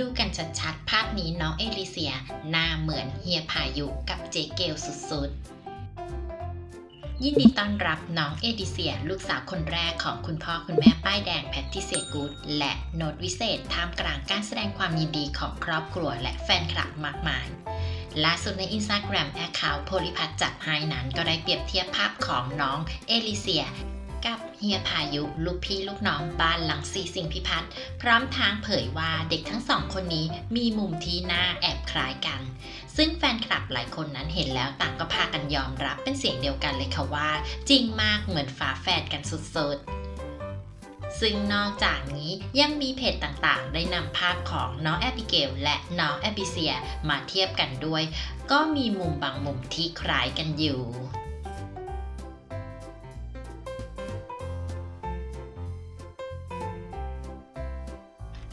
ดูกันชัดๆ ภาพนี้น้องเอลิเซีย หน้าเหมือนเฮียพายุกับเจเกลสุดๆ ยินดีต้อนรับน้องเอดิเซีย ลูกสาวคนแรกของคุณพ่อคุณแม่ป้ายแดงแพทติเซียกูดและโน้ตวิเศษท่ามกลางการแสดงความยินดีของครอบครัวและแฟนคลับมากมายล่าสุดใน Instagram แอคเคาท์โพลิพัทจัดให้นั้นก็ได้เปรียบเทียบภาพของน้องเอลิเซีย เฮียพายุลูกพี่ลูกน้องบ้านหลังซีสิงพิพัฒน์พร้อมทางเผยว่าเด็กทั้งสองคนนี้มีมุมที่น่าแอบคล้ายกัน ซึ่งแฟนคลับหลายคนนั้นเห็นแล้วต่างก็พากันยอมรับเป็นเสียงเดียวกันเลยค่ะว่า จริงมากเหมือนฝาแฝดกันสุดๆซึ่งนอกจากนี้ยังมีเพจต่างๆ ได้นำภาพของน้องแอบิเกลและน้องแอบิเซียมาเทียบกันด้วย ก็มีมุมบางมุมที่คล้ายกันอยู่